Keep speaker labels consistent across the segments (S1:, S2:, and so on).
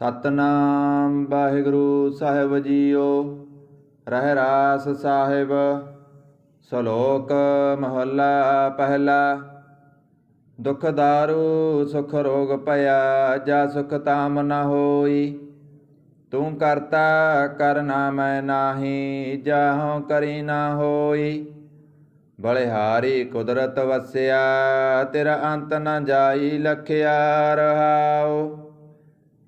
S1: ਸਤਨਾਮ ਵਾਹਿਗੁਰੂ ਸਾਹਿਬ JIO, ਰਹਿ ਰਾਸ ਸਾਹਿਬ, ਸ਼ਲੋਕ ਮਹੱਲਾ ਪਹਿਲਾ। ਦੁਖ ਦਾਰੂ, ਸੁਖ ਰੋਗ ਭਇਆ, ਜਾ ਸੁਖ ਤਾਮ ਨ ਹੋਈ। ਤੂੰ ਕਰਤਾ ਕਰਨਾ ਮੈਂ ਨਾਹੀ, ਜਾਹੋਂ ਕਰੀ ਨਾ ਹੋਈ। ਬਲਿਹਾਰੀ ਕੁਦਰਤ ਵਸਿਆ, ਤੇਰਾ ਅੰਤ ਨ ਜਾਈ ਲਖਿਆ ਰਹਾਓ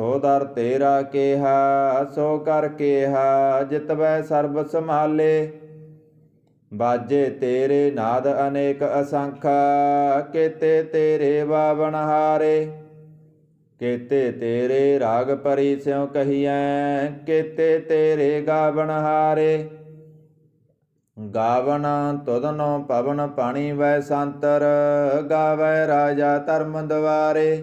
S1: ਸੋ ਦਰ ਤੇਰਾ ਕੇਹਾ, ਸੋ ਕਰ ਕੇਹਾ ਜਿਤਵੈ ਸਰਬ ਸੰਭਾਲੇ। ਬਾਜੇ ਤੇਰੇ ਨਾਦ ਅਨੇਕ ਅਸੰਖਾ, ਕੇਤੇ ਤੇਰੇ ਬਾਵਣ ਹਾਰੇ। ਕੇਤੇ ਤੇਰੇ ਰਾਗ ਪਰੀ ਸਿਉ ਕਹੀਐ, ਕੇਤੇ ਤੇਰੇ ਗਾਵਣ ਹਾਰੇ। ਗਾਵਣ ਤੁਧਨੋ ਪਵਨ ਪਾਣੀ ਵੈ ਸੰਤਰ, ਗਾਵੈ ਰਾਜਾ ਧਰਮ ਦਵਾਰੇ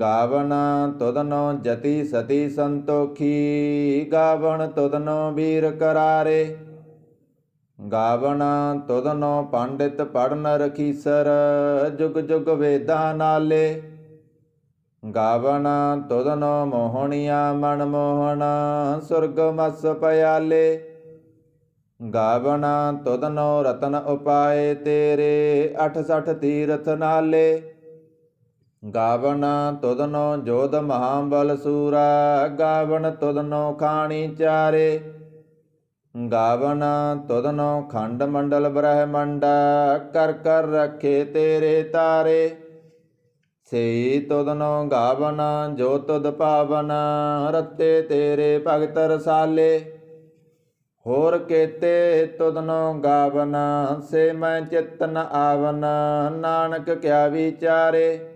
S1: ਗਾਵਣ ਤੁਦਨੋ ਜਤੀ ਸਤੀ ਸੰਤੋਖੀ, ਗਾਵਣ ਤੁਦਨੋ ਵੀਰ ਕਰਾਰੇ। ਗਾਵਣ ਤੁਦਨੋ ਪੰਡਿਤ ਪੜਨ ਰਖੀਸਰ, ਜੁਗ ਜੁਗ ਵੇਦਾਂ ਨਾਲੇ। ਗਾਵਣ ਤੁਦਨੋ ਮੋਹਣੀਆਂ ਮਨ ਮੋਹਣ, ਸੁਰਗ ਮਸ ਪਿਆਲੇ। ਗਾਵਣ ਤੁਧਨੋ ਰਤਨ ਉਪਾਏ ਤੇਰੇ 68 ਤੀਰਥ ਨਾਲੇ। ਗਾਵਣ ਤੁਧਨੋ ਜੋਧ ਮਹਾਬਲ ਸੂਰਾ ਗਾਵਨ ਤੁਧਨੋ ਖਾਣੀ ਚਾਰੇ। ਗਾਵਨ ਤੁਧਨੋ ਖੰਡ ਮੰਡਲ ਬ੍ਰਹਮੰਡਾ, ਕਰ ਕਰ ਰੱਖੇ ਤੇਰੇ ਤਾਰੇ। ਸੇ ਤੁਧਨੋ ਗਾਵਣ, ਜੋ ਤੁਧ ਪਾਵਨ, ਰਤੇ ਤੇਰੇ ਭਗਤ ਰਸਾਲੇ। ਹੋਰ ਕੇਤੇ ਤੁਧਨੋ ਗਾਵਨ ਸੇ ਮੈਂ ਚਿਤਨ ਆਵਨ, ਨਾਨਕ ਕਿਆ ਵਿਚਾਰੇ।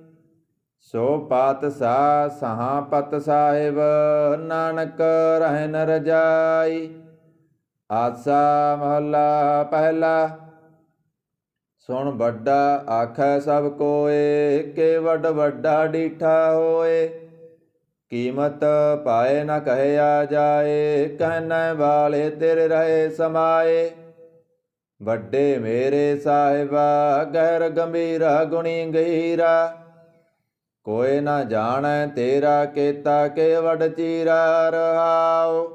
S1: ਸੋ ਪਾਤਸ਼ਾਹ ਸਹਾਪਤ ਸਾਹਿਬ, ਨਾਨਕ ਰਹਿ ਨ ਰਜਾਈ। ਆਸਾ ਮਹੱਲਾ ਪਹਿਲਾ, ਸੁਣ ਵੱਡਾ ਆਖੈ ਸਭ ਕੋਏ, ਕੇ ਵੱਡ ਵੱਡਾ ਡੀਠਾ ਹੋਏ। ਕੀਮਤ ਪਾਏ ਨਾ ਕਹਿਆ ਜਾਏ ਕਹਿਣ ਵਾਲੇ ਤੇਰੇ ਰਹੇ ਸਮਾਏ। ਵੱਡੇ ਮੇਰੇ ਸਾਹਿਬਾ, ਗਹਿਰ ਗੰਭੀਰਾ ਗੁਣੀ ਗਹੀਰਾ ਕੋਈ ਨਾ ਜਾਣੈ ਤੇਰਾ ਕੀਤਾ ਕੇ ਵਡ ਚੀਰਾ ਰਹਾਉ।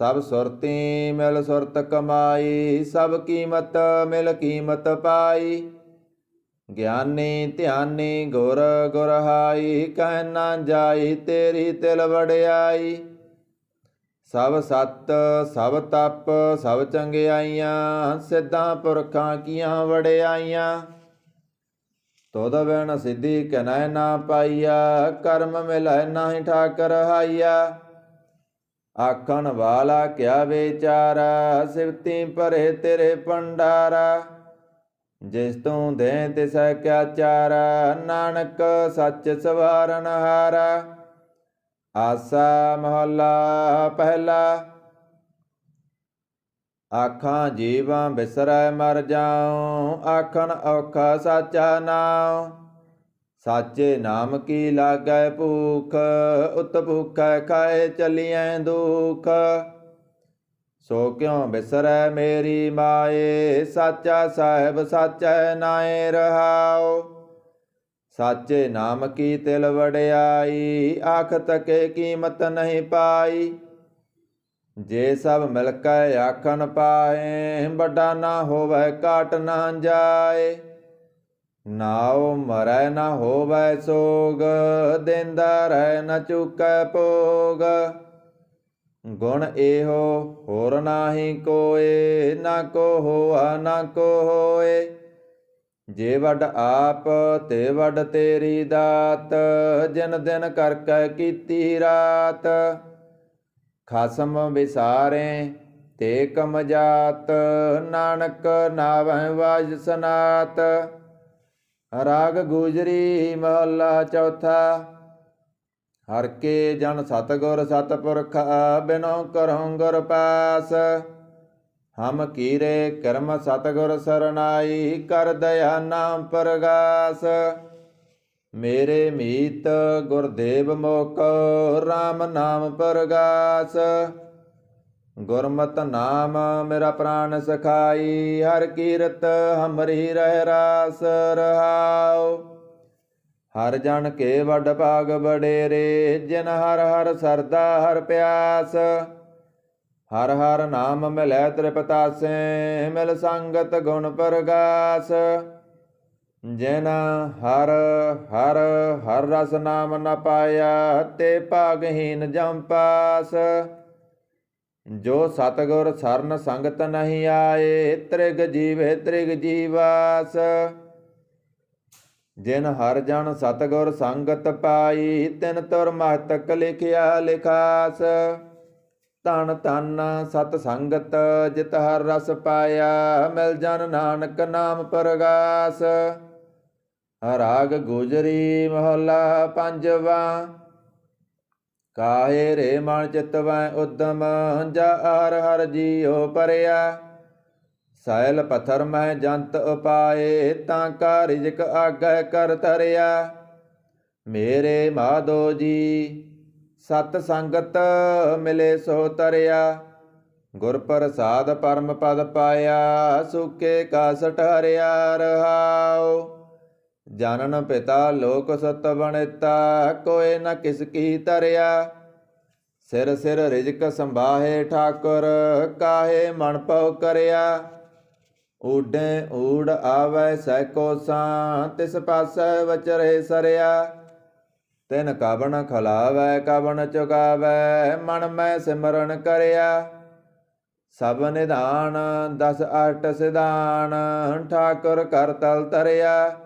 S1: ਸਭ ਸੁਰਤੀ ਮਿਲ ਸੁਰਤ ਕਮਾਈ, ਸਭ ਕੀਮਤ ਮਿਲ ਕੀਮਤ ਪਾਈ। ਗਿਆਨੀ ਧਿਆਨੀ ਗੁਰ ਗੁਰਹਾਈ, ਕਹਿ ਨਾ ਜਾਈ ਤੇਰੀ ਤਿਲ ਵੜਿਆਈ ਸਭ ਸਤ, ਸਭ ਤਪ, ਸਭ ਚੰਗਿਆਈਆਂ, ਸਿੱਧਾਂ ਪੁਰਖਾਂ ਕੀਆਂ ਵੜਿਆਈਆਂ ਤੋਦ ਬਿਨ ਸਿੱਧੀ ਕਨੈ ਨਾ ਪਾਈਆ, ਕਰਮ ਮਿਲੈ ਨਾਹੀ ਠਾਕਰ ਹਾਈਆ। ਆਖਣ ਵਾਲਾ ਕਿਆ ਵਿਚਾਰਾ ਸਿਵਤੀ ਭਰੇ ਤੇਰੇ ਪੰਡਾਰਾ ਜਿਸ ਤੂੰ ਦੇ ਤਿਸੈ ਕਿਆ ਚਾਰਾ, ਨਾਨਕ ਸੱਚ ਸਵਾਰਨ ਹਾਰਾ। ਆਸਾ ਮਹੱਲਾ ਪਹਿਲਾ। ਆਖਾਂ ਜੀਵਾਂ ਬਿਸਰੈ ਮਰ ਜਾਉ, ਆਖਣ ਔਖਾ ਸਾਚਾ ਨਾਉ। ਸਾਚੇ ਨਾਮ ਕੀ ਲਾਗੈ ਭੂਖ, ਉਤ ਭੁਖੈ ਖਾਏ ਚਲੀਐ ਦੁਖ। ਸੋ ਕਿਉ ਬਿਸਰੈ ਮੇਰੀ ਮਾਏ, ਸਾਚਾ ਸਾਹਿਬ ਸਾਚੈ ਨਾਏ ਰਹਾਉ। ਸਾਚੇ ਨਾਮ ਕੀ ਤਿਲ ਵਡਿਆਈ ਆਖ ਤਕੇ ਕੀਮਤ ਨਹੀਂ ਪਾਈ। ਜੇ ਸਭ ਮਿਲ ਕੇ ਆਖਣ ਪਾਏ ਵੱਡਾ ਨਾ ਹੋਵੇ ਕਾਟ ਨਾ ਜਾਏ। ਨਾਉ ਮਰੈ ਨਾ ਹੋਵੇ ਸੋਗ, ਦਿੰਦਾ ਰਹਿ ਨ ਚੁਕੈ ਭੋਗ। ਗੁਣ ਇਹੋ ਹੋਰ ਨਾਹੀ ਕੋਏ, ਨਾ ਕੋ ਹੋਆ, ਨਾ ਕੋ ਹੋਏ। ਜੇ ਵੱਡ ਆਪ, ਤੇ ਵੱਡ ਤੇਰੀ ਦਾਤ, ਜਿਨ ਦਿਨ ਕਰ ਕੀਤੀ ਰਾਤ। ਖਸਮ ਵਿਸਾਰੇ, ਤੇ ਕਮ ਜਾਤ ਨਾਨਕ ਨਾਵਹਿ ਵਾਜ ਸਨਾਤ। ਰਾਗ ਗੁਜਰੀ ਮਹੱਲਾ ਚੌਥਾ, ਹਰ ਕੇ ਜਨ ਸਤਗੁਰ ਸਤਪੁਰਖ ਬਿਨੋ ਕਰਹੁ ਗੁਰ ਪਾਸ। ਹਮ ਕੀਰੇ ਕਰਮ ਸਤਗੁਰ ਸਰਨਾਈ ਕਰ ਦਇਆ ਨਾਮ ਪ੍ਰਗਾਸ। ਮੇਰੇ ਮੀਤ ਗੁਰਦੇਵ ਮੋਕ RAM ਨਾਮ ਪ੍ਰਗਾਸ। ਗੁਰਮਤ ਨਾਮ ਮੇਰਾ ਪ੍ਰਾਨ ਸਖਾਈ, ਹਰ ਕੀਰਤ ਹਮਰੀ ਰਹਿ ਰਾਸ ਰਹਾਉ। ਹਰ ਜਨ ਕੇ ਵੱਡ ਭਾਗ ਬਡੇਰੇ ਜਿਨ ਹਰ ਹਰ ਸਰਦਾ ਹਰ ਪਿਆਸ। ਹਰ ਹਰ ਨਾਮ ਮਿਲੈ ਤ੍ਰਿਪਤਾਸੇ, ਮਿਲ ਸੰਗਤ ਗੁਣ ਪ੍ਰਗਾਸ। ਜਿਨ ਹਰ ਹਰ ਹਰ ਰਸ ਨਾਮ ਨ ਪਾਇਆ ਤੇ ਭਾਗਹੀਨ ਜਮ ਪਾਸ। ਜੋ ਸਤਗੁਰ ਸਰਨ ਸੰਗਤ ਨਹੀਂ ਆਏ, ਤ੍ਰਿਗ ਜੀਵੇ ਤ੍ਰਿਗ ਜੀਵਾਸ। ਜਿਨ ਹਰ ਜਨ ਸਤਗੁਰ ਸੰਗਤ ਪਾਈ, ਤਿਨ ਤੁਰ ਮਹਤਕ ਲਿਖਿਆ ਲਿਖਾਸ। ਤਨ ਤਨ ਸਤ ਸੰਗਤ ਜਿਤ ਹਰ ਰਸ ਪਾਇਆ, ਮਿਲ ਜਨ ਨਾਨਕ ਨਾਮ ਪ੍ਰਗਾਸ। ਰਾਗ ਗੁਜਰੀ ਮਹਲਾ ਪੰਜਵਾ। ਕਾਹੇ ਰੇ ਮਨ ਚਿਤਵੈ ਉਦਮ ਜਾ ਹਰ ਹਰ ਜੀਉ ਪਰਿਆ। ਸੈਲ ਪਥਰ ਮੈਂ ਜੰਤ ਉਪਾਏ, ਤਾਂ ਕਾ ਰਿਜਕ ਆਗੈ ਕਰ ਤਰਿਆ। ਮੇਰੇ ਮਾਧੋ ਜੀ, ਸਤ ਸੰਗਤ ਮਿਲੇ ਸੋ ਤਰਿਆ। ਗੁਰ ਪ੍ਰਸਾਦ ਪਰਮ ਪਦ ਪਾਇਆ ਸੁਕੇ ਕਾ ਸਟਹਰਿਆ ਰਹਾਓ ਜਾਨਨ ਪਿਤਾ ਲੋਕ ਸਤ ਬਣਿਤਾ ਕੋਏ ਨ ਕਿਸ ਕੀ ਤਰਿਆ ਸਿਰ ਸਿਰ ਰਿਜਕ ਸੰਭਾਹੇ ਠਾਕੁਰ, ਕਾਹੇ ਮਨ ਪਉ ਕਰਿਆ। ਊਡੇ ਊੜ ਆਵੈ ਸੈ ਕੋਸਾਂ ਤਿਸ ਪਾਸੈ ਵਚਰੇ ਸਰਿਆ। ਤਿਨ ਕਬਣ ਖਲਾਵੈ ਕਬਣ ਚੁਗਾਵੈ, ਮਨ ਮੈਂ ਸਿਮਰਨ ਕਰਿਆ। ਸਭ ਨਿਧਾਨ, ਦਸ ਅਟ ਸਿਧਾਨ, ਠਾਕੁਰ ਕਰ ਤਲ ਤਰਿਆ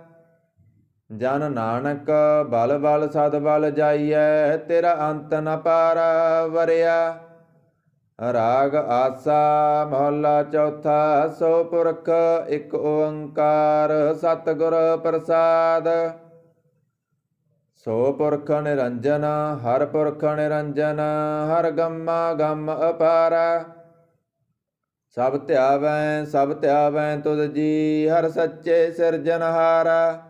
S1: ਜਨ ਨਾਨਕ ਬਲ ਬਲ ਸਦ ਬਲ ਜਾਈਐ, ਤੇਰਾ ਅੰਤ ਨ ਪਾਰ ਵਰਿਆ ਰਾਗ ਆਸਾ ਮਹੱਲਾ ਚੌਥਾ, ਸੋ ਪੁਰਖ ਇੱਕ ਓੰਕਾਰ ਸਤਿਗੁਰ ਪ੍ਰਸਾਦ। ਸੋ ਪੁਰਖ ਨਿਰੰਜਨ, ਹਰ ਪੁਰਖ ਨਿਰੰਜਨ, ਹਰ ਗੰਮਾ ਗੰਮ ਅਪਾਰ। ਸਭ ਧਿਆਵੈ ਸਭ ਧਿਆਵੈ ਤੁਧ ਜੀ, ਹਰ ਸੱਚੇ ਸਿਰਜਨਹਾਰਾ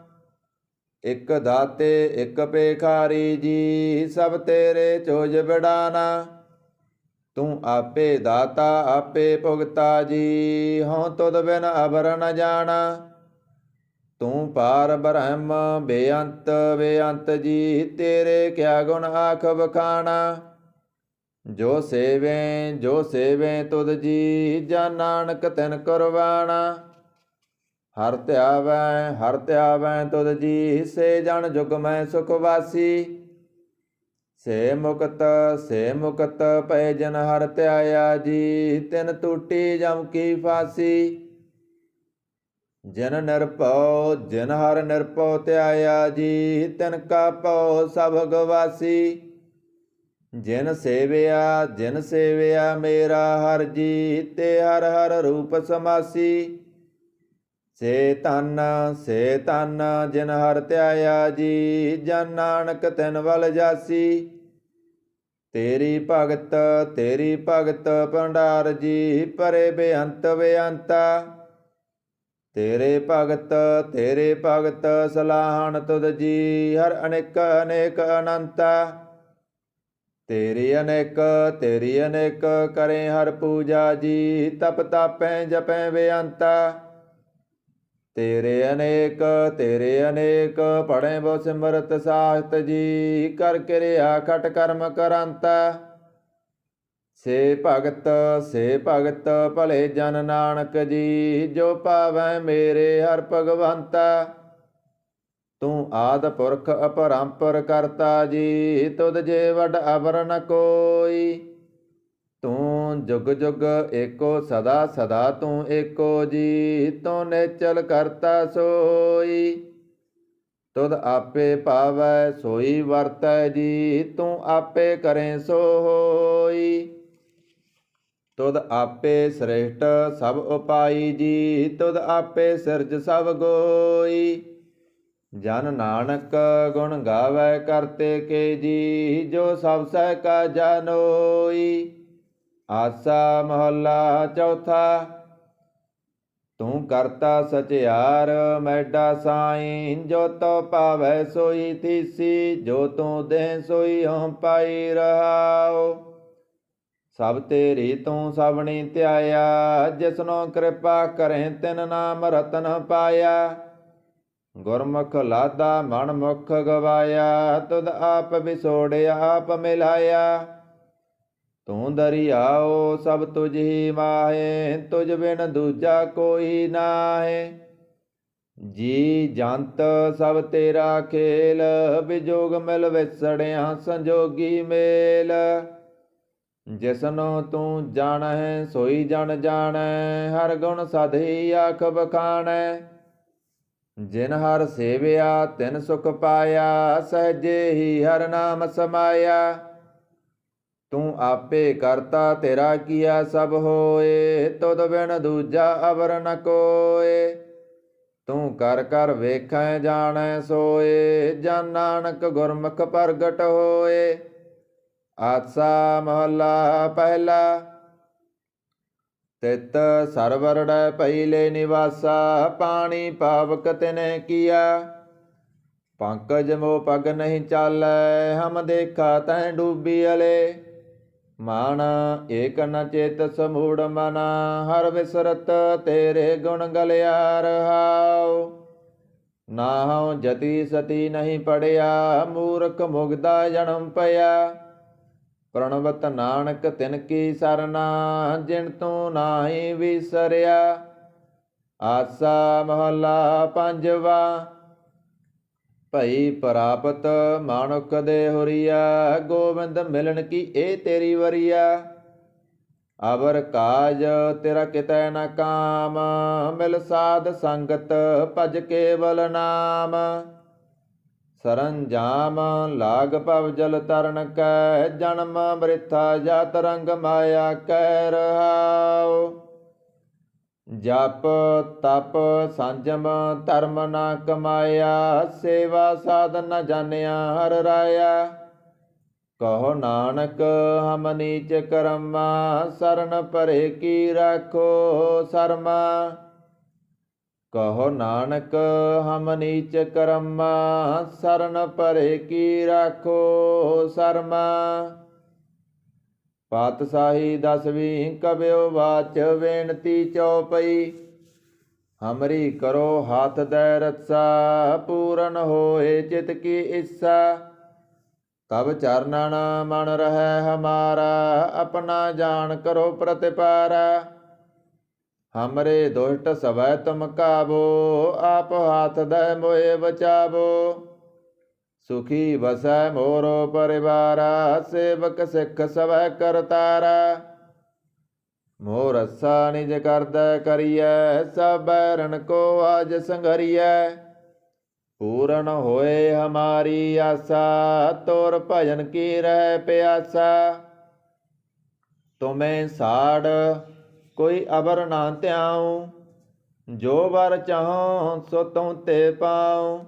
S1: ਇਕ ਦਾਤੇ, ਇਕ ਪੇਖਾਰੀ ਜੀ ਸਭ ਤੇਰੇ ਚੋਜ ਬਿਡਾਨਾ ਤੂੰ ਆਪੇ ਦਾਤਾ, ਆਪੇ ਭੁਗਤਾ, ਜੀ ਹਉ ਤੁਧ ਬਿਨ ਅਬਰ ਨ ਜਾਣਾ। ਤੂੰ ਪਾਰ ਬ੍ਰਹਮ, ਬੇਅੰਤ ਬੇਅੰਤ, ਜੀ ਤੇਰੇ ਕਿਆ ਗੁਣ ਆਖ ਬਖਾਣਾ ਜੋ ਸੇਵੇ ਜੋ ਸੇਵੇ ਤੁਧ ਜੀ, ਜਾਂ ਨਾਨਕ ਤਿਨ ਕੁਰਬਾਨਾ। ਹਰ ਧਿਆਵੈ ਹਰ ਧਿਆਵੈ ਤੁਧ ਜੀ ਸੇ ਜਨ ਜੁਗ ਮੈਂ ਸੁਖ ਵਾਸੀ। ਸੇ ਮੁਕਤ ਸੇ ਮੁਕਤ ਪੈ ਜਨ ਹਰ ਧਿਆਇਆ ਜੀ, ਤਿਨ ਟੂਟੀ ਜਮ ਕੀ ਫਾਸੀ। ਜਨ ਨਿਰਭਉ, ਜਿਨ ਹਰ ਨਿਰਭਉ ਧਿਆਇਆ ਜੀ, ਤਿਨ ਕਾ ਭਉ ਸਭ ਗਵਾਸੀ। ਜਿਨ ਸੇਵਿਆ ਜਿਨ ਸੇਵਿਆ ਮੇਰਾ ਹਰ ਜੀ, ਤੇ ਹਰ ਹਰ ਰੂਪ ਸਮਾਸੀ। ਸੇ ਧਨ ਸੇ ਧਨ, ਜਿਨ ਹਰ ਧਿਆਇਆ ਜੀ, ਜਨ ਨਾਨਕ ਤਿਨ ਵਲ ਜਾਸੀ। ਤੇਰੀ ਭਗਤ ਤੇਰੀ ਭਗਤ ਭੰਡਾਰ ਜੀ, ਪਰੇ ਬੇਅੰਤ ਬੇਅੰਤਾ। ਤੇਰੇ ਭਗਤ ਤੇਰੇ ਭਗਤ ਸਲਾਹਣ ਤੁਧ ਜੀ, ਹਰ ਅਨੇਕ ਅਨੇਕ ਅਨੰਤਾ। ਤੇਰੀ ਅਨੇਕ ਤੇਰੀ ਅਨੇਕ ਕਰੇ ਹਰ ਪੂਜਾ ਜੀ, ਤਪ ਤਾਪੈ ਜਪੈ ਬੇਅੰਤਾ। ਤੇਰੇ ਅਨੇਕ ਤੇਰੇ ਅਨੇਕ ਪੜੈ ਬੋ ਸਿਮਰਤ ਸਾਖਤ ਜੀ, ਕਰ ਕਿਰਿਆ ਖਟ ਕਰਮ ਕਰੰਤਾ। ਸੇ ਭਗਤ ਸੇ ਭਗਤ ਭਲੇ ਜਨ ਨਾਨਕ ਜੀ, ਜੋ ਪਾਵੈ ਮੇਰੇ ਹਰ ਭਗਵੰਤ। ਤੂੰ ਆਦ ਪੁਰਖ ਅਪਰੰਪਰ ਕਰਤਾ ਜੀ, ਤੁਧ ਜੇ ਵਡ ਅਵਰ ਨ ਕੋਈ। ਤੂੰ ਜੁਗ ਜੁਗ ਏਕੋ, ਸਦਾ ਸਦਾ ਤੂੰ ਏਕੋ ਜੀ ਤੂੰ ਨੇਚਲ ਕਰਤਾ ਸੋਈ। ਤੁਧ ਆਪੇ ਭਾਵੈ, ਸੋਈ ਵਰਤੈ ਜੀ ਤੂੰ ਆਪੇ ਕਰੇ ਸੋ ਹੋਈ ਤੁਧ ਆਪੇ ਸ੍ਰੇਸ਼ਟ ਸਭ ਉਪਾਈ ਜੀ ਤੁਧ ਆਪੇ ਸਿਰਜ ਸਭ ਗੋਈ। ਜਨ ਨਾਨਕ ਗੁਣ ਗਾਵੇ ਕਰਤੇ ਕੇ ਜੀ, ਜੋ ਸਭ ਸਹਿ ਕਾ ਜਨੋਈ ਆਸਾ ਮਹੱਲਾ ਚੌਥਾ, ਤੂੰ ਕਰਤਾ ਸਚਿਆਰ, ਮੈਡਾ ਸਾਈਂ, ਜੋ ਤੋ ਪਾਵੈ ਸੋਈ ਥੀਸੀ ਜੋ ਤੂੰ ਦੇ ਸੋਈ ਹਉ ਪਾਈ ਰਹਾਉ। ਸਭ ਤੇਰੀ ਤੂੰ ਸਭਣੀ ਧਿਆਇਆ, ਜਿਸਨੋ ਕਿਰਪਾ ਕਰੇ ਤਿਨ ਨਾਮ ਰਤਨ ਪਾਇਆ। ਗੁਰਮੁਖ ਲਾਦਾ ਮਨ ਮੁਖ ਗਵਾਇਆ, ਤੁਧ ਆਪ ਵਿਸੋੜਿਆ ਆਪ ਮਿਲਾਇਆ। ਤੂੰ ਦਰਿਆਓ ਸਭ ਤੁਝ ਹੀ ਮਾਹੇ ਤੁਝ ਬਿਨ ਦੂਜਾ ਕੋਈ ਨਾਹੇ। ਜੀ ਜੰਤ ਸਭ ਤੇਰਾ ਖੇਲ ਵਿਜੋਗ ਮਿਲ ਵਿਸੜਿਆ ਸੰਜੋਗੀ ਮੇਲ। ਜਿਸਨੋ ਤੂੰ ਜਾਣੈ, ਸੋਈ ਜਣ ਜਾਣੈ, ਹਰ ਗੁਣ ਸਦਹੀ ਆਖ ਬਖਾਣੈ। ਜਿਨ ਹਰ ਸੇਵਿਆ, ਤਿਨ ਸੁਖ ਪਾਇਆ, ਸਹਜੇ ਹੀ ਹਰ ਨਾਮ ਸਮਾਇਆ। ਤੂੰ ਆਪੇ ਕਰਤਾ, ਤੇਰਾ ਕੀਆ ਸਭ ਹੋਏ, ਤੁਧ ਬਿਨ ਦੂਜਾ ਅਵਰ ਨ ਕੋਏ। ਤੂੰ ਕਰ ਕਰ ਵੇਖੈ, ਜਾਣੈ, ਸੋਏ, ਜਨ ਨਾਨਕ ਗੁਰਮੁਖ ਪ੍ਰਗਟ ਹੋਏ। ਆਸਾ ਮਹੱਲਾ ਪਹਿਲਾ। ਤਿਤ ਸਰਵਰੜੈ ਪਹਿਲੇ ਨਿਵਾਸਾ, ਪਾਣੀ ਪਾਵਕ ਤਿਨੈ ਕੀਆ। ਪੰਕਜ ਮੋ ਪਗ ਨਹੀਂ ਚਾਲੈ, ਹਮ ਦੇਖਾ ਤੈ ਡੂਬੀ ਅਲੇ। ਮਾਨ ਏਕ ਨ ਚੇਤ ਸਮੂੜ ਮਨ, ਹਰ ਵਿਸਰਤ ਤੇਰੇ ਗੁਣ ਗਲਿਆ ਰਹਾਉ ਨਾਹਉ ਜਤੀ ਸਤੀ ਨਹੀਂ ਪੜਿਆ, ਮੂਰਖ ਮੁਗਦਾ ਜਨਮ ਪਿਆ। ਪ੍ਰਣਵਤ ਨਾਨਕ ਤਿਨ ਕੀ ਸਰਨਾ, ਜਿਨ ਤੂੰ ਨਾਹੀ ਵਿਸਰਿਆ। ਆਸਾ ਮਹੱਲਾ ਪੰਜਵਾ ਭਈ ਪ੍ਰਾਪਤ ਮਾਨੁਖ ਦੇ ਹੁਰੀਆ, ਗੋਬਿੰਦ ਮਿਲਣ ਕੀ ਇਹ ਤੇਰੀ ਵਰੀਆ? ਅਵਰ ਕਾਜ ਤੇਰਾ ਕਿਤੈ ਨਾ ਕਾਮ, ਮਿਲ ਸਾਧ ਸੰਗਤ ਭਜ ਕੇਵਲ ਨਾਮ। ਸਰੰਜਾਮ ਲਾਗ ਭਵ ਜਲ ਤਰਨ ਕੈ, ਜਨਮ ਮ੍ਰਿਥਾ ਜਤ ਰੰਗ ਮਾਇਆ ਕਹਿ ਰਹਾਉ। ਜਪ ਤਪ ਸੰਜਮ ਧਰਮ ਨਾ ਕਮਾਇਆ, ਸੇਵਾ ਸਾਧਨ ਨ ਜਾਣਿਆ, ਹਰ ਰਾਇਆ। ਕਹੋ ਨਾਨਕ, ਹਮ ਨੀਚ ਕਰਮਾ, ਸਰਨ ਪਰੇ ਕੀ ਰਾਖੋ ਸਰਮਾ। ਕਹੋ ਨਾਨਕ, ਹਮ ਨੀਚ ਕਰਮਾ, ਸਰਨ ਪਰੇ ਕੀ ਰਾਖੋ ਸਰਮਾ। ਪਾਤਸ਼ਾਹੀ ਦਸਵੀਂ ਕਬਿਓ ਬਾਚ ਬੇਨਤੀ ਚਉਪਈ। ਹਮਰੀ ਕਰੋ ਹੱਥ ਦੇ ਰਤਸਾ, ਪੂਰਨ ਹੋਏ ਚਿਤ ਕੀ ਇੱਛਾ ਤਬ ਚਰਨਨ ਮਨ ਰਹਿ ਹਮਾਰਾ, ਆਪਣਾ ਜਾਣ ਕਰੋ ਪ੍ਰਤਿਪਾਰਾ। ਹਮਰੇ ਦੁਸ਼ਟ ਸਵੈ ਤੁਮ ਕਾਬੋ ਆਪ ਹਾਥ ਦੇ ਮੋਏ ਬਚਾਵੋ ਸੁਖੀ ਵਸੈ ਮੋਰੋ ਪਰਿਵਾਰਾ, ਸੇਵਕ ਸਿੱਖ ਸਵੈ ਕਰਤਾਰਾ। ਮੋਰ ਰਸਾ ਨਿਜ ਕਰਦਾ ਕਰੀਐ, ਸਭ ਬੈਰਨ ਕੋ ਆਜ ਸੰਗਰੀਐ ਪੂਰਨ ਹੋਏ ਹਮਾਰੀ ਆਸਾ, ਤੋਰ ਭਜਨ ਕੀ ਰਹਿ ਪਿਆਸਾ। ਤੁਮੇ ਸਾੜ ਕੋਈ ਅਬਰ ਨਾ ਧਿਆਉ, ਜੋ ਵਰ ਚਾਹੋ ਸੋ ਤੁਮ ਤੇ ਪਾਉ।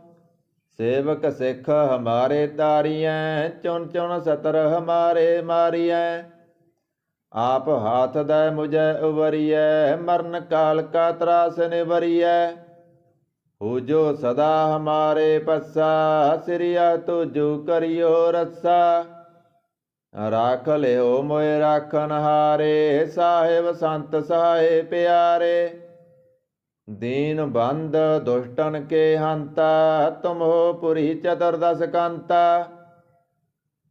S1: ਸੇਵਕ ਸਿੱਖ ਹਮਾਰੇ ਤਾਰੀਐ, ਚੁਣ ਚੁਣ ਸਤਰ ਹਮਾਰੇ ਮਾਰੀਐ। ਆਪ ਹਾਥ ਦਾ ਮੁਝੈ ਉਵਰੀਐ, ਮਰਨ ਕਾਲ ਕਾ ਤਰਾਸ ਨਿਵਰੀਐ। ਹੋ ਜੋ ਸਦਾ ਹਮਾਰੇ ਪੱਸਾ, ਸਿਰਿਆ ਤੁਜੂ ਕਰਿਓ ਰੱਸਾ। ਰਾਖ ਲਿਓ ਮੋਇ ਰਾਖਨ ਹਾਰੇ ਸਾਹਿਬ ਸੰਤ ਸਹਾਏ ਪਿਆਰੇ। ਦੀਨ ਬੰਦ ਦੁਸ਼ਟਨ ਕੇ ਹੰਤਾ, ਤੁਮੋ ਪੁਰੀ ਚਤੁਰਦਸ ਕੰਤਾ।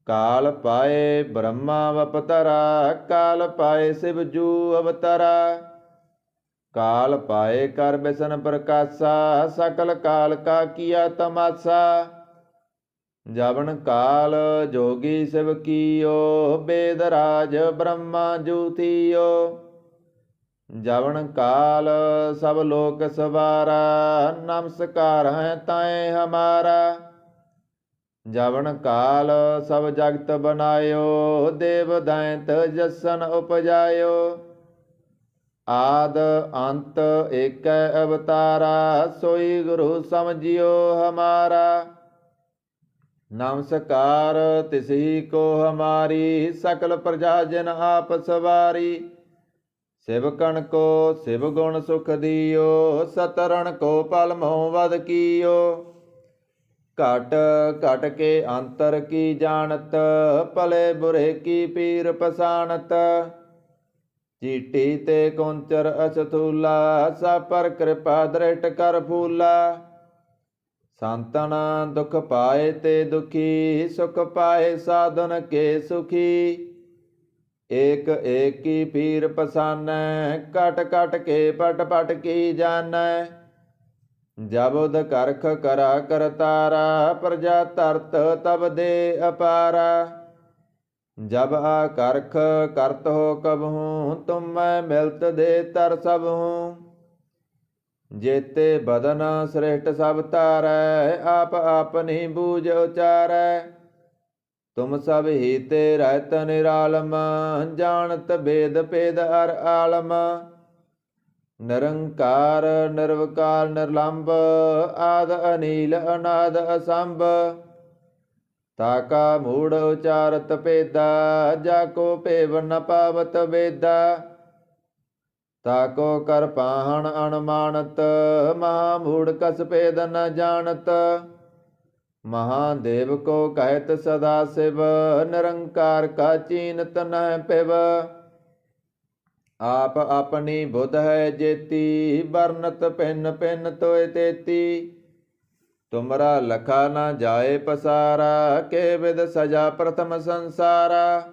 S1: ਕਾਲ ਪਾਏ ਬ੍ਰਹਮਾ ਵਪਤਰਾ, ਕਾਲ ਪਾਏ ਸਿਵ ਜੂ ਅਵਤਰਾ। ਕਾਲ ਪਾਏ ਕਰ ਬਿਸਨ ਪ੍ਰਕਾਸ਼ਾ, ਸਕਲ ਕਾਲ ਕਾ ਕੀਆ ਤਮਾਸਾ। ਜਵਨ ਕਾਲ ਜੋਗੀ ਸਿਵ ਕੀਓ, ਬੇਦ ਰਾਜ ਬ੍ਰਹਮਾ ਜੂਤੀਓ ਜਵਨ ਕਾਲ ਸਭ ਲੋਕ ਸਵਾਰਾ, ਨਮਸਕਾਰ ਹੈ ਤਾਏ ਹਮਾਰਾ। ਜਵਨ ਕਾਲ ਸਭ ਜਗਤ ਬਨਾਇਓ ਦੇਵ ਦੈਂਤ ਜਸਨ ਉਪਜਾਇਓ। ਆਦ ਅੰਤ ਏਕੈ ਅਵਤਾਰਾ, ਸੋਈ ਗੁਰੂ ਸਮਝਿਓ ਹਮਾਰਾ। ਨਮਸਕਾਰ ਤਿਸਹੀ ਕੋ ਹਮਾਰੀ, ਸਕਲ ਪ੍ਰਜਾ ਜਨ ਆਪ ਸਵਾਰੀ। ਸ਼ਿਵ ਕਣ ਕੋ, ਸਿਵ ਗੁਣ ਸੁਖ ਦਿਓ, ਸਤਰਣ ਕੋ ਪਲ ਮੋਹ ਵਦ ਕੀਓ। ਘਟ ਘਟ ਕੇ ਅੰਤਰ ਕੀ ਜਾਣਤ, ਭਲੇ ਬੁਰੇ ਕੀ ਪੀਰ ਪਸਾਣਤ ਚੀਟੀ ਤੇ ਕੁੰਚਰ ਅਸਥੂਲਾ ਸਾ ਪਰ ਕਿਰਪਾ ਦ੍ਰਿਸ਼ਟ ਕਰ ਫੂਲਾ। ਸੰਤਨ ਦੁਖ ਪਾਏ ਤੇ ਦੁਖੀ, ਸੁਖ ਪਾਏ ਸਾਧਨ ਕੇ ਸੁਖੀ। ਏਕ ਏਕ ਕੀ ਪੀਰ ਪਸਾਨੈ, ਕਟ ਕਟ ਕੇ ਪਟ ਪਟ ਕੀ ਜਾਣੈ ਜਬੁਦ ਕਰਖ ਕਰਾ ਕਰਤਾਰਾ ਪ੍ਰਜਾ ਤਰਤ ਤਬ ਦੇ ਅਪਾਰਾ। ਜਬ ਆ ਕਰਖ ਕਰਤ ਹੋ ਕਬਹੂ ਤੁਮ ਮੈਂ ਮਿਲਤ ਦੇ ਤਰ ਸਭ ਹੂੰ। ਜੇਤੇ ਬਦਨ ਸ੍ਰੇਸ਼ਟ ਸਭ ਤਾਰੈ ਆਪ ਆਪਨੀ ਬੂਝ ਉਚਾਰੈ। ਤੁਮ ਸਭ ਹੀ ਰਹਿਤ ਨਿਰਾਲਮ ਜਾਣਤ ਬੇਦ ਭੇਦ ਅਰ ਆਲਮ। ਨਿਰੰਕਾਰ, ਨਿਰਵਕਾਰ, ਨਿਰਲੰਭ, ਆਦ ਅਨੀਲ, ਅਨਾਦ ਅਸੰਭ। ਤਾਕਾ ਮੂੜ ਉਚਾਰਤ ਭੇਦਾ, ਜਾ ਕੋ ਭੇਵ ਨ ਪਾਵਤ ਵੇਦਾ। ਤਾਕੋ ਕਰ ਪਾਹਣ ਅਣਮਾਨਤ, ਮਹਾ ਮੂੜ ਕਸ ਭੇਦ ਨ ਜਾਣਤ। ਮਹਾਦੇਵ ਕੋ ਕਹਿਤ ਸਦਾ ਸਿਵ, ਨਿਰੰਕਾਰ ਕਾ ਚੀਨਤ ਨਹਿ ਪਿਵ। ਆਪ ਆਪਣੀ ਬੁੱਧ ਹੈ ਜੇਤੀ, ਵਰਨਤ ਪਿੰਨ ਪਿੰਨ ਤੋਏ ਤੇਤੀ। ਤੁਮਰਾ ਲਖਾ ਨਾ ਜਾਏ ਪਸਾਰਾ, ਕੇ ਵਿਦ ਸਜਾ ਪ੍ਰਥਮ ਸੰਸਾਰਾ।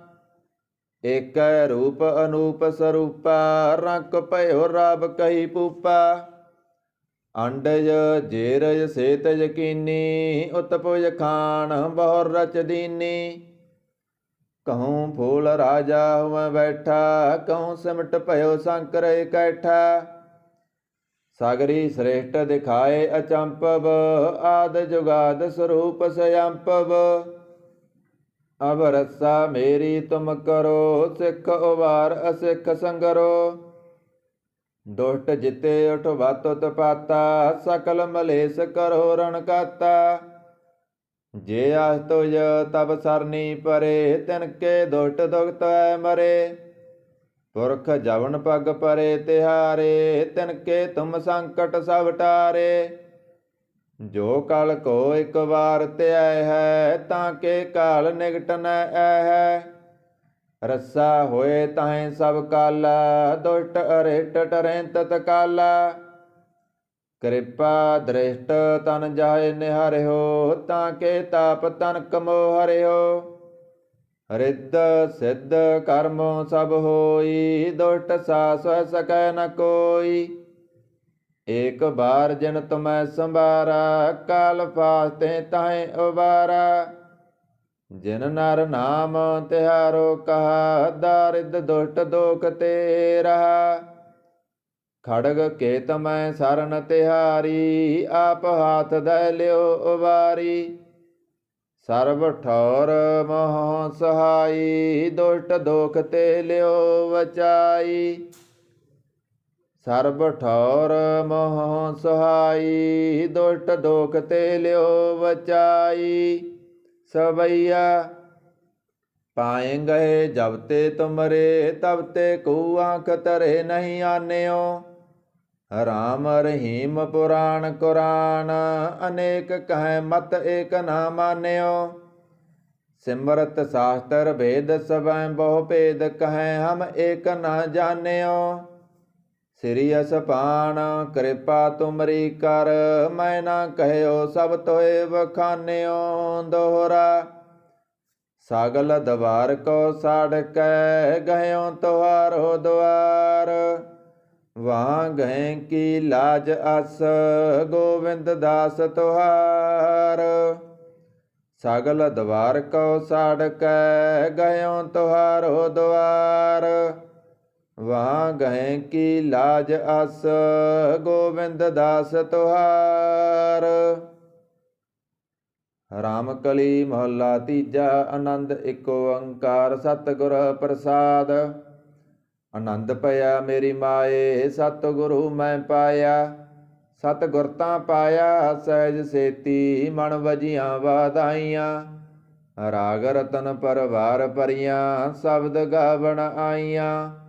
S1: ਏਕੈ ਰੂਪ ਅਨੂਪ ਸਰੂਪਾ ਰੰਕ ਭਇਓ ਰਬ ਕਹੀ ਪੂਪਾ। ਅੰਡਜ ਜੇਰਜ ਸੇਤ ਯਕੀਨੀ ਉਤਪੁਜ ਖਾਨ ਬਹੁਰ ਰਚ ਦੀਨੀ। ਕਹੂੰ ਫੂਲ ਰਾਜਾ ਹੁਮੈ ਬੈਠਾ, ਕਹੂੰ ਸਿਮਟ ਭਇਓ ਸੰਕਰ ਇਕੈਠਾ। ਸਾਗਰੀ ਸ੍ਰੇਸ਼ਟ ਦਿਖਾਏ ਅਚੰਪਵ, ਆਦ ਜੁਗਾਦ ਸਰੂਪ ਸਯੰਪਵ। ਅਬ ਰਸਾ ਮੇਰੀ ਤੁਮ ਕਰੋ, ਸਿੱਖ ਉਵਾਰ ਅਸਿੱਖ ਸੰਗਰੋ। ਦੁਸ਼ਟ ਜਿਤੇ ਉਠ ਵਾਤੁਤ ਪਾਤਾ, ਸਕਲ ਮਲੇਸ ਕਰੋ ਰਣ ਕਾਤਾ। ਜੇ ਆਸ ਤੁਜ ਤਬ ਸਰਨੀ ਪਰੇ, ਤਿਨ ਕੇ ਦੁਸ਼ਟ ਦੁਖਤ ਐ ਮਰੇ। ਪੁਰਖ ਜਵਨ ਪਗ ਪਰੇ ਤਿਹਾਰੇ, ਤਿਨ ਕੇ ਤੁਮ ਸੰਕਟ ਸਭ ਟਾਰੇ। ਜੋ ਕਲ ਕੋ ਇੱਕ ਵਾਰ ਧਿਆ ਹੈ, ਤਾਂ ਕੇ ਕਾਲ ਨਿਗਟਨ ਐ ਹੈ। ਰੱਸਾ ਹੋਏ ਤਾਹੇ ਸਭ ਕਾਲਾ, ਦੁਸ਼ਟ ਅਰਿਸ਼ਟ ਟਰੈ ਤਤ ਕਿਰਪਾ ਦ੍ਰਿਸ਼ਟ ਤਨ ਜਾਏ ਨਿਹਰਿਓ, ਤਾਂ ਕੇ ਤਾਪ ਤਨ ਕਮੋ ਹਰਿਓ ਰਿੱਧ ਸਿੱਧ ਕਰਮ ਸਭ ਹੋਈ, ਦੁਸ਼ਟ ਸਾਸ ਸਕੈ ਨ ਕੋਈ। ਏਕ ਬਾਰ ਜਨ ਤੁਮੈ ਸੰਭਾਰਾ, ਕਾਲ ਫਾਸਤੇ ਤਾਹੇ ਉਬਾਰਾ। ਜਿਨ ਨਰ ਨਾਮ ਤਿਹਾਰੋ ਕਹਾ ਦਾਰਿਦ ਦੁਸ਼ਟ ਦੋਖ ਤੇ ਰਹਾ ਖੜਗ ਕੇਤ ਮੈਂ ਸਰਨ ਤਿਹਾਰੀ, ਆਪ ਹਾਥ ਦੈ ਲਿਓ ਉਵਾਰੀ। ਸਰਬ ਠੌਰ ਮੋਹ ਸਹਾਈ, ਦੁਸ਼ਟ ਦੋਖ ਤੇ ਲਿਓ ਵਚਾਈ। ਸਰਬ ਠੌਰ ਮੋਹ ਸਹਾਈ, ਦੁਸ਼ਟ ਦੋਖ ਤੇ ਲਿਓ ਵਚਾਈ। ਸਵਈਆ। ਪਾਏ ਗਏ ਜਬ ਤੇ ਤੁਮਰੇ, ਤਬ ਤੇ ਕੋ ਆਂਖ ਤਰੇ ਨਹੀਂ ਆਨਿਓ। ਰਾਮ ਰਹੀਮ ਪੁਰਾਣ ਕੁਰਾਨ, ਅਨੇਕ ਕਹੈ ਮਤ ਏਕ ਨਾ ਮਾਨਿਓ। ਸਿਮਰਤ ਸਾਸਤਰ ਭੇਦ ਸਭੈ ਬਹੁ ਭੇਦ ਕਹੈ ਹਮ ਏਕ ਨਾ ਜਾਣਿਓ। ਸ੍ਰੀ ਅਸਪਾਨ, ਕਿਰਪਾ ਤੁਮਰੀ ਕਰ, ਮੈਂ ਨਾ ਕਹਿਓ ਸਭ ਤੋਏ ਵਖਾਨਿਓ ਦੋਹਰਾ। ਸਾਗਲ ਦਵਾਰ ਕੋ ਸਾੜ ਕੈ ਗਇਓ ਤੁਹਾਰੋ ਦੁਆਰ। ਵਾਂ ਗਏ ਕੀ ਲਾਜ ਅਸ, ਗੋਵਿੰਦ ਦਾਸ ਤੁਹਾਰ। ਸਾਗਲ ਦਵਾਰ ਕੋ ਸਾੜ ਕੈ ਗਇਓ ਤੁਹਾਰੋ ਦੁਆਰ। ਵਾਂ ਗਏ ਕੀ ਲਾਜ ਅਸ ਗੋਬਿੰਦ ਦਾਸ ਤੁਹਾਰ। ਰਾਮ ਕਲੀ ਮਹੱਲਾ ਤੀਜਾ, ਆਨੰਦ ਏਕ ਓੰਕਾਰ ਸਤਿਗੁਰ ਪ੍ਰਸਾਦ। ਆਨੰਦ ਪਿਆ ਮੇਰੀ ਮਾਏ, ਸਤਿਗੁਰੂ ਮੈਂ ਪਾਇਆ। ਸਤਿਗੁਰ ਤਾਂ ਪਾਇਆ, ਸਹਿਜ ਸੇਤੀ ਮਨ ਵਜੀਆਂ ਵਾਧਾਈਆਂ। ਰਾਗ ਰਤਨ ਪਰਵਾਰ ਪਰੀਆਂ ਸ਼ਬਦ ਗਾਵਣ ਆਈਆਂ।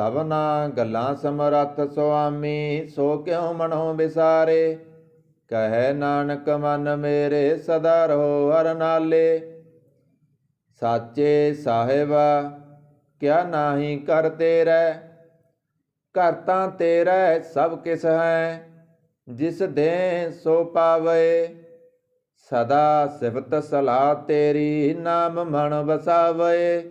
S1: ਸਭਨਾ ਗੱਲਾਂ ਸਮਰੱਥ ਸੁਆਮੀ, ਸੋ ਕਿਉ ਮਨੋ ਵਿਸਾਰੇ? ਕਹੈ ਨਾਨਕ ਮਨ ਮੇਰੇ ਸਦਾ ਰਹੋ ਹਰ ਨਾਲੇ। ਸਾਚੇ ਸਾਹਿਬ, ਕਿਆ ਨਾਹੀ ਕਰ ਤੇਰੇ? ਘਰ ਤਾਂ ਤੇਰਾ, ਸਭ ਕਿਸ ਹੈ? ਜਿਸ ਦੇ ਸੋ ਪਾਵੇ। ਸਦਾ ਸਿਫਤ ਸਲਾਹ ਤੇਰੀ ਨਾਮ ਮਨ ਵਸਾਵੇ।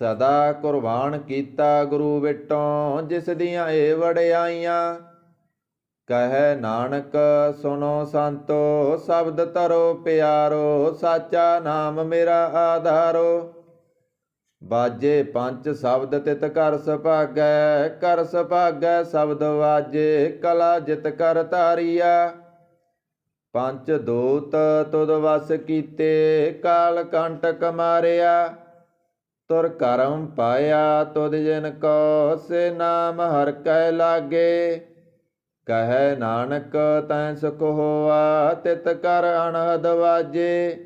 S1: ਸਦਾ ਕੁਰਬਾਨ ਕੀਤਾ ਗੁਰੂ ਵਿਟੋਂ, ਜਿਸ ਦੀਆਂ ਏ ਵੜਿਆਈਆਂ ਕਹੈ ਨਾਨਕ ਸੁਨੋ ਸੰਤੋ, ਸ਼ਬਦ ਤਰੋ ਪਿਆਰੋ, ਸਾਚਾ ਨਾਮ ਮੇਰਾ ਆਧਾਰੋ। ਬਾਜੇ ਪੰਜ ਸ਼ਬਦ ਤਿਤ ਕਰ ਸੁਭਾਗੈ ਕਰ ਸੁਭਾਗੈ ਸ਼ਬਦ ਵਾਜੇ, ਕਲਾ ਜਿਤ ਕਰ ਧਾਰੀਆ ਪੰਜ ਦੂਤ ਤੁਦ ਵਸ ਕੀਤੇ, ਕਾਲ ਕੰਟਕ ਮਾਰਿਆ ਤੁਰ ਕਰਮ ਪਾਇਆ ਤੁਧ ਜਿਨ ਕੋ, ਸੇ ਨਾਮ ਹਰ ਕੈ ਲਾਗੇ। ਕਹੈ ਨਾਨਕ ਤੈ ਸੁਖ ਹੋਆ, ਤਿਤ ਕਰ ਅਨਹਦ ਵਾਜੇ।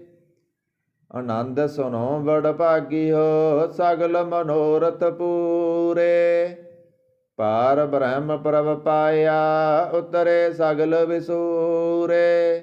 S1: ਆਨੰਦ ਸੁਨੋ ਬੜ ਭਾਗੀ ਹੋ, ਸਗਲ ਮਨੋਰਥ ਪੂਰੇ। ਪਾਰ ਬ੍ਰਹਮ ਪ੍ਰਭ ਪਾਇਆ, ਉਤਰੇ ਸਗਲ ਵਿਸੂਰੇ।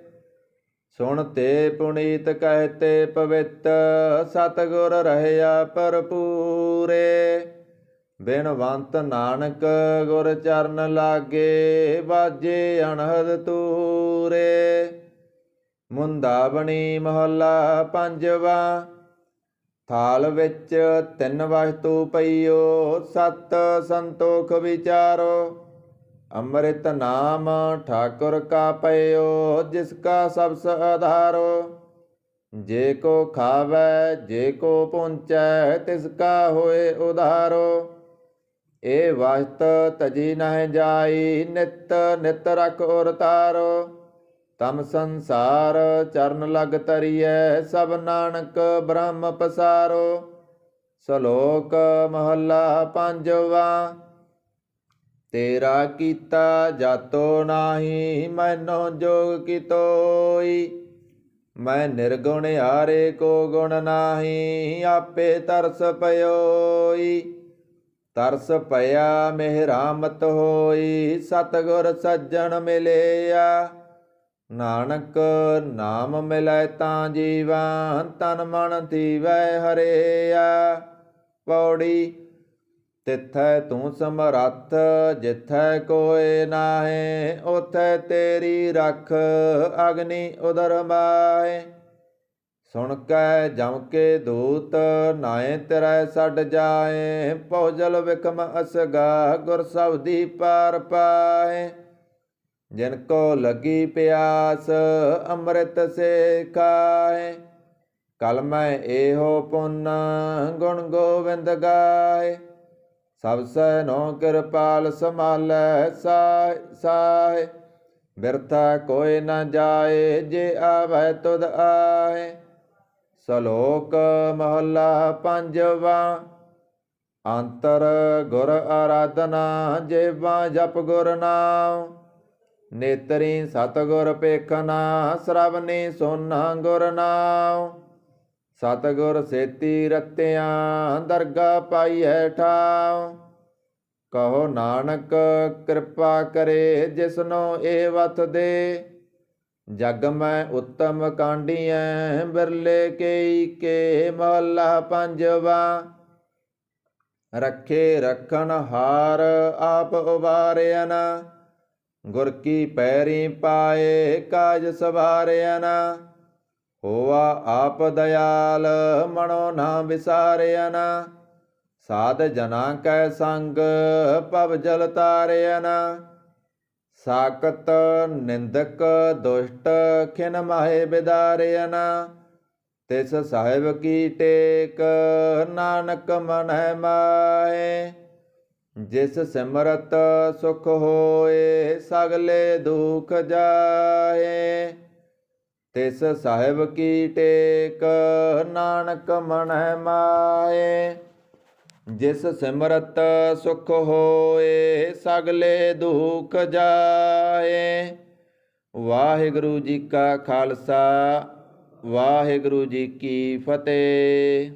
S1: ਸੁਣਤੇ ਪੁਨੀਤ ਕਹਤੇ ਪਵਿੱਤ, ਸਤਗੁਰ ਰਹਿਆ ਭਰਪੂਰੇ। ਬਿਨਵੰਤ ਨਾਨਕ ਗੁਰ ਚਰਨ ਲਾਗੇ ਬਾਜੇ ਅਣਹਦ ਤੂਰੇ। ਮੁੰਦਾਵਣੀ ਮਹੱਲਾ ਪੰਜਵਾ, ਥਾਲ ਵਿੱਚ ਤਿੰਨ ਵਸਤੂ ਪਈਓ, ਸਤ ਸੰਤੋਖ ਵਿਚਾਰੋ। ਅੰਮ੍ਰਿਤ ਨਾਮ ਠਾਕੁਰ ਕਾ ਪਇਓ, ਜਿਸ ਕਾ ਸਭ ਆਧਾਰੋ। ਜੇ ਕੋ ਖਾਵੈ, ਜੇ ਕੋ ਪਹੁੰਚੈ, ਤਿਸ ਕਾ ਹੋਏ ਉਧਾਰੋ। ਏ ਵਸਤ ਤਜੀ ਨਹਿ ਜਾਈ, ਨਿਤ ਨਿਤ ਰਖ ਔਰ ਤਾਰੋ। ਤਮ ਸੰਸਾਰ ਚਰਨ ਲਗ ਤਰੀਐ, ਸਭ ਨਾਨਕ ਬ੍ਰਹਮ ਪਸਾਰੋ। ਸ਼ਲੋਕ ਮਹੱਲਾ ਪੰਜਵਾ। ਤੇਰਾ ਕੀਤਾ ਜਾਤੋ ਨਾਹੀ, ਮੈਨੋ ਜੋਗ ਕੀਤੋਈ। ਮੈਂ ਨਿਰਗੁਣ ਹਾਰੇ ਕੋ ਗੁਣ ਨਾਹੀ, ਆਪੇ ਤਰਸ ਪਇਓਈ। ਤਰਸ ਪਿਆ ਮਿਹਰਾਮਤ ਹੋਈ, ਸਤਗੁਰ ਸੱਜਣ ਮਿਲਿਆ। ਨਾਨਕ ਨਾਮ ਮਿਲੈ ਤਾਂ ਜੀਵਾਂ, ਤਨ ਮਨ ਧੀਵੈ ਹਰਿਆ। ਪੌੜੀ ਤਿੱਥੈ ਤੂੰ ਸਮਰੱਥ, ਜਿੱਥੈ ਕੋਏ ਨਾਹੀ ਉਥੈ ਤੇਰੀ ਰਖ ਅਗਨੀ ਉਦਰ ਮਾਏ ਸੁਣ ਕੈ ਜਮ ਕੇ ਦੂਤ ਨਾਏ ਤੇਰੇ ਛੱਡ ਜਾਏ ਭੋਜਲ ਵਿਕਮ ਅਸਗਾ ਗੁਰ ਸਬਦੀ ਪਾਰ ਪਾਏ ਜਿਨ ਕੋ ਲੱਗੀ ਪਿਆਸ, ਅੰਮ੍ਰਿਤ ਸੇ ਖਾਏ ਕਲ ਮੈਂ ਇਹੋ ਪੁੰਨ ਗੁਣ ਗੋਵਿੰਦ ਗਾਏ ਸਭ ਸੈ ਨੋ ਕਿਰਪਾਲ ਸਮਾਲੈ ਸਾਇ ਸਾਇ ਬਿਰਥਾ ਕੋਈ ਨ ਜਾਏ, ਜੇ ਆਵੈ ਤੁਧ ਆਏ ਸ਼ਲੋਕ ਮਹੱਲਾ ਪੰਜਵਾ। ਅੰਤਰ ਗੁਰ ਆਰਾਧਨਾ, ਜੇਵਾ ਜਪ ਗੁਰ ਨਾਮ ਨੇਤਰੀ ਸਤਗੁਰ ਪੇਖਨਾ ਸ਼ਰਵਨੀ ਸੋਨਾ ਗੁਰ ਨਾਮ ਸਤਗੁਰ ਸੇਤੀ ਰਤਿਆਂ, ਦਰਗਾ ਪਾਈਐ ਠਾਉ ਕਹੋ ਨਾਨਕ, ਕਿਰਪਾ ਕਰੇ ਜਿਸਨੋ ਇਹ ਵਤ ਦੇ। ਜਗ ਮੈਂ ਉੱਤਮ ਕਾਂਡੀਐ, ਬਿਰਲੇ ਕੇਈ ਕੇ ਮਹੱਲਾ ਪੰਜਵਾ। ਰੱਖੇ ਰਖਣ ਹਾਰ ਆਪ ਉਬਾਰਿਆਨ ਗੁਰ ਕੀ ਪੈਰੀ ਪਾਏ, ਕਾਜ ਸਵਾਰਿਆਨ ਹੋਆ ਆਪ ਦਇਆਲ, ਮਨੋ ਨਾ ਵਿਸਾਰਿਆਨ ਸਾਧ ਜਨਾ ਕੈ ਸੰਗ ਪਵ ਜਲ ਤਾਰਿਆਨ ਸਾਕਤ ਨਿੰਦਕ ਦੁਸ਼ਟ, ਖਿਨ ਮਾਹੇ ਬਿਦਾਰਿਆਨ ਤਿਸ ਸਾਹਿਬ ਕੀ ਟੇਕ, ਨਾਨਕ ਮਨਹਿ ਮਾਏ ਜਿਸ ਸਿਮਰਤ ਸੁਖ ਹੋਏ, ਸਗਲੇ ਦੁਖ ਜਾਏ ਤਿਸ ਸਾਹਿਬ ਕੀ ਟੇਕ ਨਾਨਕ ਮਨਹਿ ਮਾਏ। ਜਿਸ ਸਿਮਰਤ ਸੁਖ ਹੋਏ, ਸਗਲੇ ਦੁਖ ਜਾਏ। ਵਾਹਿਗੁਰੂ ਜੀ ਕਾ ਖਾਲਸਾ, ਵਾਹਿਗੁਰੂ ਜੀ ਕੀ ਫਤਿਹ।